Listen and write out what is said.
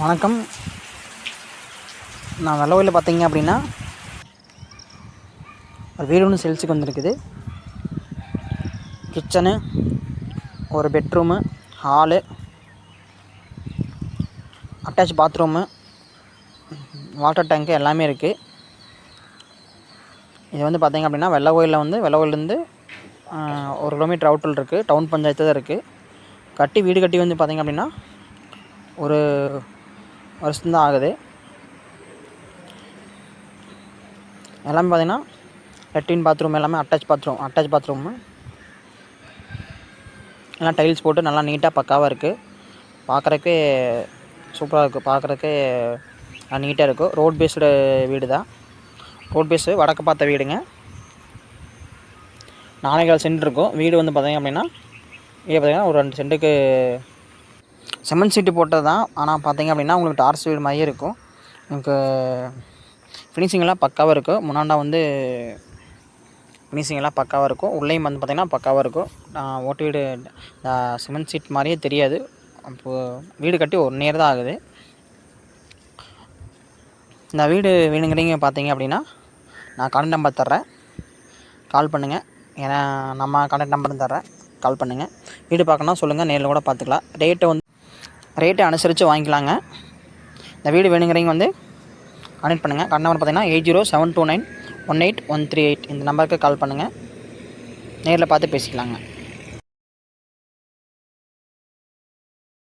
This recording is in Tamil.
வணக்கம். நான் வெள்ளவையில் பார்த்தீங்க அப்படின்னா ஒரு வீடு ஒன்று செல்ஸுக்கு வந்திருக்குது. கிச்சனு ஒரு bedroom hall attach bathroom water tank எல்லாமே இருக்குது இது வந்து பார்த்திங்க அப்படின்னா வெள்ளை கோயிலில் வந்து வெள்ளை கோயிலேருந்து ஒரு கிலோமீட்டர் அவுட்டில் இருக்குது டவுன் பஞ்சாயத்து தான் இருக்குது கட்டி வீடு கட்டி வந்து பார்த்திங்க அப்படின்னா ஒரு வருஷம்தான் ஆகுது. எல்லாமே பார்த்தீங்கன்னா லெட்டின் பாத்ரூம் எல்லாமே அட்டாச் பாத்ரூம் அட்டாச் பாத்ரூமு. எல்லாம் டைல்ஸ் போட்டு நல்லா நீட்டாக பக்காவாக இருக்குது பார்க்குறக்கே சூப்பராக இருக்குது பார்க்குறக்கே நீட்டாக இருக்கும் ரோட் பேஸ்டு வீடு தான் ரோட் பேஸு வடக்கு பார்த்த வீடுங்க. நாளைக்கால் சென்ட் இருக்கும் வீடு வந்து பார்த்தீங்க அப்படின்னா வீடு பார்த்தீங்கன்னா ஒரு ரெண்டு சென்ட்டுக்கு செம்மண் சீட்டு போட்டது தான். ஆனால் பார்த்தீங்க அப்படின்னா உங்களுக்கு டார்ஸ் வீடு மாதிரியே இருக்கும். உங்களுக்கு ஃபினிஷிங்கெல்லாம் பக்காவாக இருக்கும். முன்னாண்டா வந்து ஃபினிஷிங்கெல்லாம் பக்காவாக இருக்கும். உள்ளேயும் வந்து பார்த்திங்கன்னா பக்காவாக இருக்கும். நான் ஓட்டு வீடு சிமெண்ட் சீட் மாதிரியே தெரியாது. அப்போது வீடு கட்டி ஒன் இயர் தான் ஆகுது. இந்த வீடு வேணுங்கிறீங்க பார்த்தீங்க அப்படின்னா நான் கான்டாக்ட் நம்பர் தர்றேன். கால் பண்ணுங்கள் ஏன்னா நம்ம கான்டாக்ட் நம்பரும் தர்றேன். கால் பண்ணுங்கள் வீடு பார்க்கணும் சொல்லுங்கள் நேரில் கூட பார்த்துக்கலாம் ரேட்டை வந்து ரேட்டை அனுசரித்து வாங்கிக்கலாங்க. இந்த வீடு வேணுங்கிறவங்க வந்து கனெக்ட் பண்ணுங்கள் கால் நம்பர் பார்த்தீங்கன்னா eight zero seven two nine one eight one three eight இந்த நம்பருக்கு கால் பண்ணுங்கள் நேரில் பார்த்து பேசிக்கலாங்க.